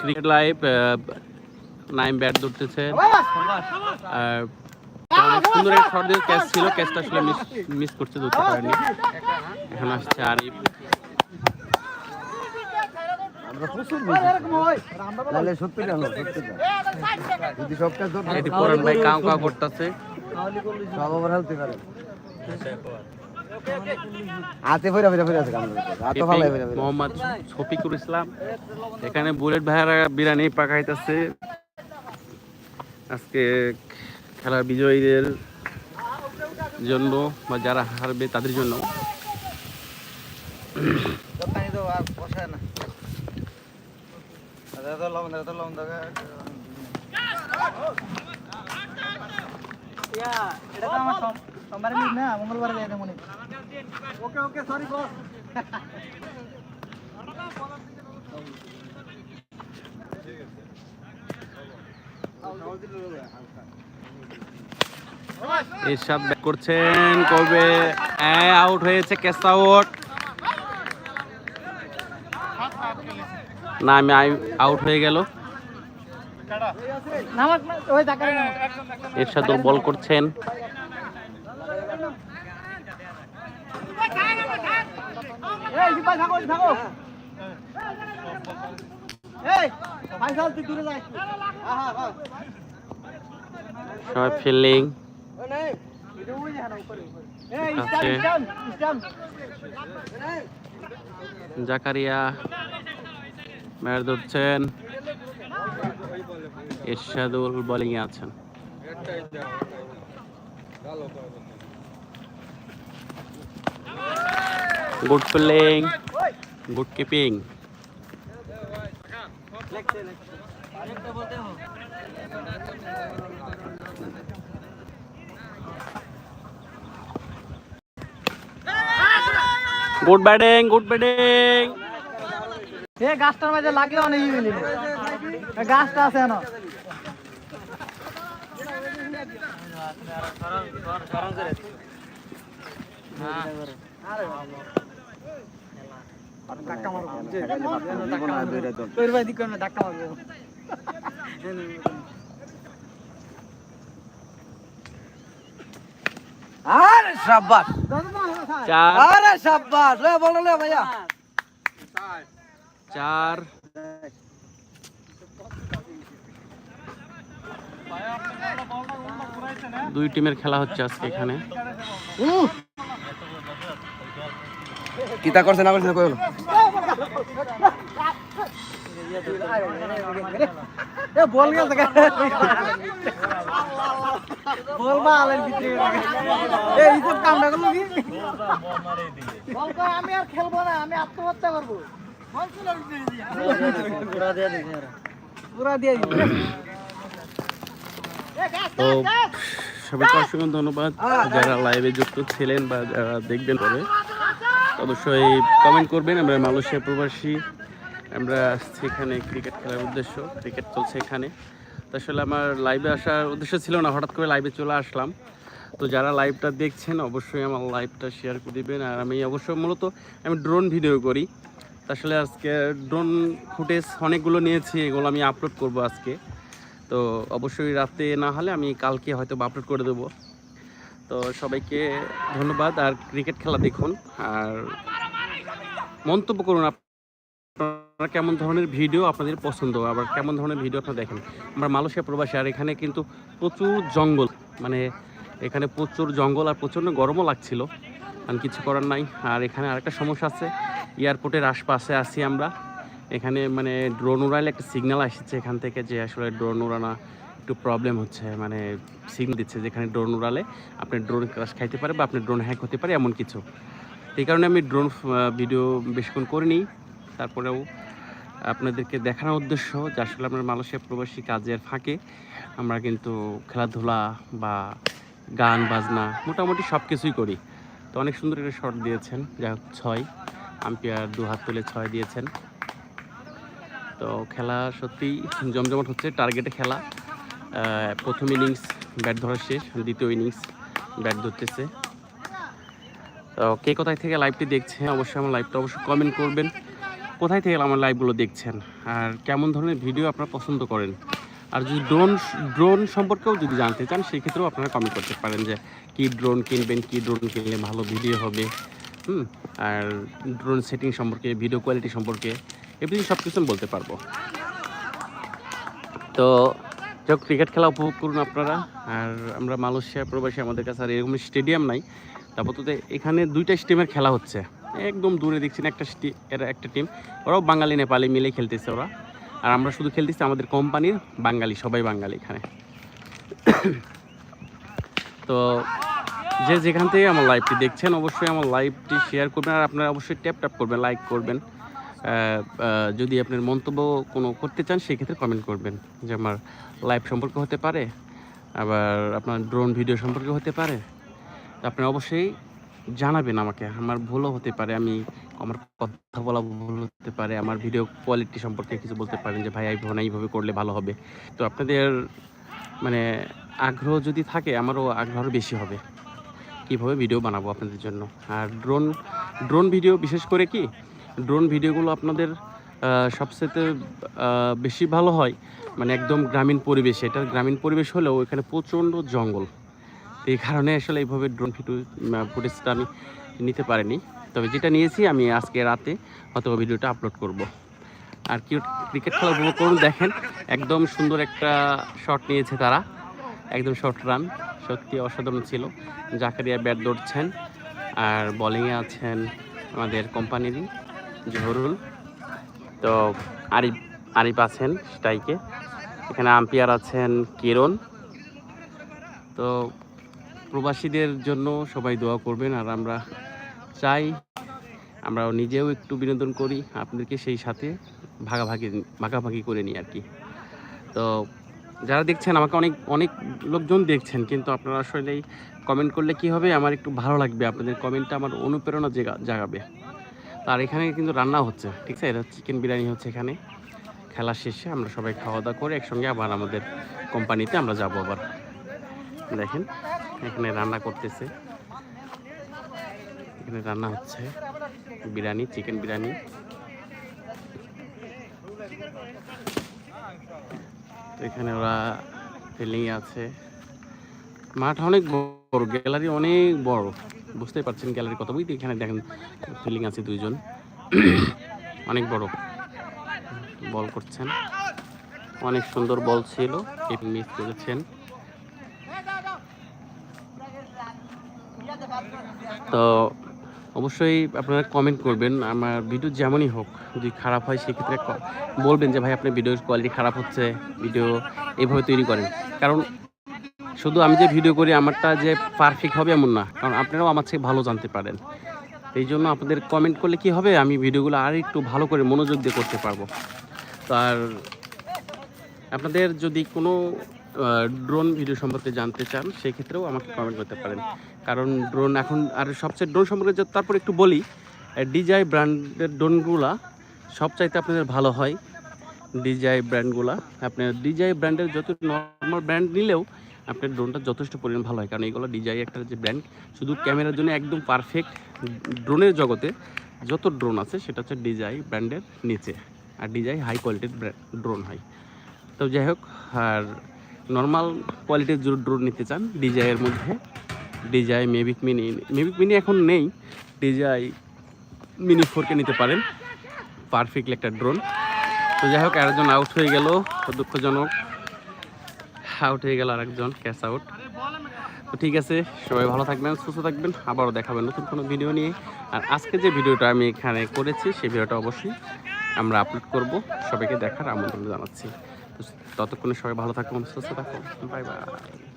Cricket live Naim bat ধরতেছে। অনেক সুন্দর শট দিয়ে ক্যাচ ছিল ক্যাচটা আসলে মিস মিস করতে ধরতে পারেনি। এখন আসছে আরিফ। এটি পরান ভাই কাউ কাউ করতেছে। সব আবার হেলতে পারে। হাতে ফেরা ফেরা ফেরা আছে কামড় ভালো ফেরা ফেরা। মোহাম্মদ শফিকুল ইসলাম। এখানে বুলেট পাকাইতেছে। আজকে খেলার বিজয়ীদের জন্য বা যারা হারবে তাদের জন্য। এটা তো আমার সোম- সোমবারে মিট না মঙ্গলবারে যাই মনে ওকে ওকে সরি বস এসব ব্যাক করছেন কবে আউট হয়েছে ক্যাচ আউট না আমি আউট হয়ে গেল। নামাক না ওই টাকা নামাক এরশাদুল বল করছেন। এই থাকো থাকো। ফাইসাল তুই দূরে যাই হ্যাঁ হ্যাঁ সবাই ফিল্ডিং এই আছে। স্টান স্টান জাকারিয়া ম্যাচ ধরছেন। এরশাদুল বোলিং এ আছেন। Good fielding good keeping good batting good batting এ গাছটার মাঝে লাগলে অনেক ই মিলিনি এ গাছটা আছে না ধাক্কা মারবো তোর ভাই দিকে ধাক্কা মারবো। আরে শাবাশ চার। আরে শাবাশ লে বলো লে ভাইয়া। চার। দুই টিমের খেলা হচ্ছে আজকে এখানে। কিতা করছে না করছে কইলো। এ বল গেছে বল বালের ভিতরে কামটা করল কি বল কয় আমি আর খেলব না আমি আত্মহত্যা করব। পুরা দিয়ে দিই পুরা দিয়ে দিই তো সবাইকে অসংখ্য ধন্যবাদ। যারা লাইভে যুক্ত ছিলেন বা যারা দেখবেন পরে অবশ্যই কমেন্ট করবেন। আমরা মালয়েশিয়া প্রবাসী। আমরা আসছি এখানে ক্রিকেট খেলার উদ্দেশ্য। ক্রিকেট চলছে এখানে। তো আসলে আমার লাইভে আসার উদ্দেশ্য ছিল না, হঠাৎ করে লাইভে চলে আসলাম। তো যারা লাইভটা দেখছেন, অবশ্যই আমার লাইভটা শেয়ার করে দিবেন। আর আমি অবশ্যই মূলত আমি ড্রোন ভিডিও করি। আসলে আজকে ড্রোন ফুটেজ অনেকগুলো নিয়েছি, এগুলো আমি আপলোড করব আজকে। তো অবশ্যই রাতে না হলে আমি কালকে হয়তো আপলোড করে দেবো। তো সবাইকে ধন্যবাদ। আর ক্রিকেট খেলা দেখুন। আর মন্তব্য করুন, আপনারা কেমন ধরনের ভিডিও আপনাদের পছন্দ? আবার কেমন ধরনের ভিডিও আপনারা দেখেন? আমরা মালয়েশিয়া প্রবাসী, আর এখানে কিন্তু প্রচুর জঙ্গল মানে এখানে প্রচুর জঙ্গল আর প্রচণ্ড গরমও লাগছিল আর কিছু করার নাই। আর এখানে আরেকটা সমস্যা আছে, এয়ারপোর্টের আশপাশে আছি আমরা। এখানে মানে ড্রোন উড়াইলে একটা সিগন্যাল আসছে এখান থেকে যে আসলে ড্রোন উড়ানো একটু প্রবলেম হচ্ছে মানে সিগন্যাল দিচ্ছে যেখানে ড্রোন উড়ালে। আপনি ড্রোন ক্রাশ খাইতে পারে বা আপনার ড্রোন হ্যাক হতে পারে এমন কিছু। এই কারণে আমি ড্রোন ভিডিও বেশিক্ষণ করিনি। তারপরেও আপনাদেরকে দেখানোর উদ্দেশ্য যে আসলে আপনার মালয়েশিয়া প্রবাসী কাজের ফাঁকে। আমরা কিন্তু খেলাধুলা বা গান, বাজনা মোটামুটি সব কিছুই করি। তো অনেক সুন্দর একটা শট দিয়েছেন যা হোক ছয় আম্পায়ার দু হাত তুলে ছয় দিয়েছেন। তো খেলা সত্যিই জমজমাট হচ্ছে টার্গেটে খেলা। প্রথম ইনিংস ব্যাট ধরা শেষ, দ্বিতীয় ইনিংস ব্যাট ধরতেছে। তো কে কোথায় থেকে লাইভটি দেখছেন, অবশ্যই আমার লাইভটা অবশ্যই কমেন্ট করবেন। কোথায় থেকে আমার লাইভগুলো দেখছেন, আর কেমন ধরনের ভিডিও আপনারা পছন্দ করেন। আর যদি ড্রোন ড্রোন সম্পর্কেও যদি জানতে চান, সেক্ষেত্রেও আপনারা কমেন্ট করতে পারেন যে, কী ড্রোন কিনবেন, কী ড্রোন কিনলে ভালো ভিডিও হবে। হুম, আর ড্রোন সেটিং সম্পর্কে ভিডিও কোয়ালিটি সম্পর্কে এভরিথিং সব কিছু বলতে পারব। তো যাক ক্রিকেট খেলা উপভোগ করুন আপনারা। আর আমরা মালয়েশিয়া প্রবাসী আমাদের কাছে আর এরকম স্টেডিয়াম নাই। তারপর এখানে দুইটা স্টিমের খেলা হচ্ছে। একদম দূরে দেখছেন একটা এরা একটা টিম ওরাও বাঙালি, নেপালি মিলে খেলতেছে ওরা। আর আমরা শুধু খেলতেছি আমাদের কোম্পানির বাঙালি, সবাই বাঙালি এখানে। তো যে যেখান থেকে আমার লাইভটি দেখছেন, অবশ্যই আমার লাইভটি শেয়ার করবেন। আর আপনারা অবশ্যই ট্যাপ ট্যাপ করবেন লাইক করবেন। যদি আপনার মন্তব্য কোনো করতে চান, সেক্ষেত্রে কমেন্ট করবেন যে আমার লাইভ সম্পর্কে হতে পারে, আবার আপনার ড্রোন ভিডিও সম্পর্কে হতে পারে আপনি অবশ্যই জানাবেন আমাকে। আমার ভুলও হতে পারে, আমি আমার কথা বলা ভুল হতে পারে, আমার ভিডিও কোয়ালিটি সম্পর্কে কিছু বলতে পারেন যে, ভাই এইভাবে এইভাবে করলে ভালো হবে। তো আপনাদের মানে আগ্রহ যদি থাকে, আমারও আগ্রহ বেশি হবে, কীভাবে ভিডিও বানাবো আপনাদের জন্য। আর ড্রোন ড্রোন ভিডিও বিশেষ করে কি? ড্রোন ভিডিওগুলো আপনাদের সবচেয়ে বেশি ভালো হয় মানে একদম গ্রামীণ পরিবেশ। এটা গ্রামীণ পরিবেশ হলেও এখানে প্রচণ্ড জঙ্গল। এই কারণে আসলে এইভাবে ড্রোন ভিডিও ফুটেজটা আমি নিতে পারিনি। তবে যেটা নিয়েছি আমি আজকে রাতে হয়তো ভিডিওটা আপলোড করব। আর কি ক্রিকেট খেলা উপভোগ করুন। দেখেন, একদম সুন্দর একটা শট নিয়েছে তারা। একদম শর্ট রান সত্যি অসাধারণ ছিল। জাকারিয়া ব্যাট ধরছেন। আর বোলিংয়ে আছেন আমাদের কোম্পানিরই জহরুল। তো আরিফ আরিফ আছেন স্ট্রাইকে। এখানে আম্পায়ার আছেন কিরণ তো প্রবাসীদের জন্য সবাই দোয়া করবেন, আর আমরা চাই আমরা নিজেও একটু বিনোদন করি, আপনাদেরকে সেই সাথে ভাগাভাগি ভাগাভাগি করে নিই আর কি। তো যারা দেখছেন, আমাকে অনেক অনেক লোকজন দেখছেন, কিন্তু আপনারা আসলে কমেন্ট করলে কি হবে? আমার একটু ভালো লাগবে, আপনাদের কমেন্টটা আমার অনুপ্রেরণা জাগাবে। আর এখানে কিন্তু রান্না হচ্ছে। ঠিক আছে? এটা চিকেন বিরিয়ানি হচ্ছে এখানে। খেলা শেষে আমরা সবাই খাওয়া দাওয়া করে একসঙ্গে আবার আমাদের কোম্পানিতে আমরা যাব আবার। দেখেন, এখানে রান্না করতেছে। এখানে রান্না হচ্ছে বিরিয়ানি, চিকেন বিরিয়ানি। তো এখানে ওরা ফিল্ডিং আছে। মাঠ অনেক বড়, গ্যালারি অনেক বড়। বুঝতেই পারছেন গ্যালারি কত বুঝতে এখানে দেখেন ফিল্ডিং আছে দুইজন। অনেক বড়। বল করছেন। অনেক সুন্দর বল ছিল। মিস করেছেন। তো অবশ্যই আপনারা কমেন্ট করবেন। আমার ভিডিও যেমনই হোক, যদি খারাপ হয় সেক্ষেত্রে বলবেন যে, ভাই, আপনার ভিডিওর কোয়ালিটি খারাপ হচ্ছে। ভিডিও এইভাবে তৈরি করেন। কারণ শুধু আমি যে ভিডিও করি, আমারটা যে পারফেক্ট হবে এমন না। কারণ আপনারাও আমার থেকে ভালো জানতে পারেন। এই জন্য আপনাদের কমেন্ট করলে কি হবে, আমি ভিডিওগুলো আর একটু ভালো করে মনোযোগ দিয়ে করতে পারব। তো আর আপনাদের যদি কোনো ড্রোন ভিডিও সম্পর্কে জানতে চান, সেক্ষেত্রেও আমাকে কমেন্ট করতে পারেন। কারণ ড্রোন এখন, আর সবচেয়ে ড্রোন সম্পর্কে তারপর একটু বলি ডিজাই ব্র্যান্ডের ড্রোনগুলা সবচাইতে আপনাদের ভালো হয়। ডিজাই ব্র্যান্ডগুলা আপনার ডিজাই ব্র্যান্ডের যত নর্মাল ব্র্যান্ড নিলেও আপনার ড্রোনটা যথেষ্ট পরিমাণ ভালো হয়। কারণ এগুলো ডিজাই একটা যে ব্র্যান্ড শুধু ক্যামেরার জন্য একদম পারফেক্ট ড্রোনের জগতে যত ড্রোন আছে, সেটা হচ্ছে ডিজাই ব্র্যান্ডের নিচে। আর ডিজাই হাই কোয়ালিটির ড্রোন হয়। তো যাই হোক, আর নর্মাল কোয়ালিটির যদি ড্রোন নিতে চান ডিজাইয়ের মধ্যে DJI Mavic mini Mavic mini এখন নেই। ডিজাই মিনি ফোরকে নিতে পারেন। পারফেক্টলি একটা ড্রোন তো যাই হোক আরেকজন আউট হয়ে গেল। দুঃখজনক। আউট হয়ে গেল আরেকজন ক্যাশ আউট তো ঠিক আছে, সবাই ভালো থাকবেন, সুস্থ থাকবেন, আবারও দেখাবেন নতুন কোনো ভিডিও নিয়ে। আর আজকে যে ভিডিওটা আমি এখানে করেছি, সেই ভিডিওটা অবশ্যই আমরা আপলোড করব, সবাইকে দেখার আমন্ত্রণ জানাচ্ছি। ততক্ষণে সবাই ভালো থাকুন, সুস্থ থাকুন বাই বাই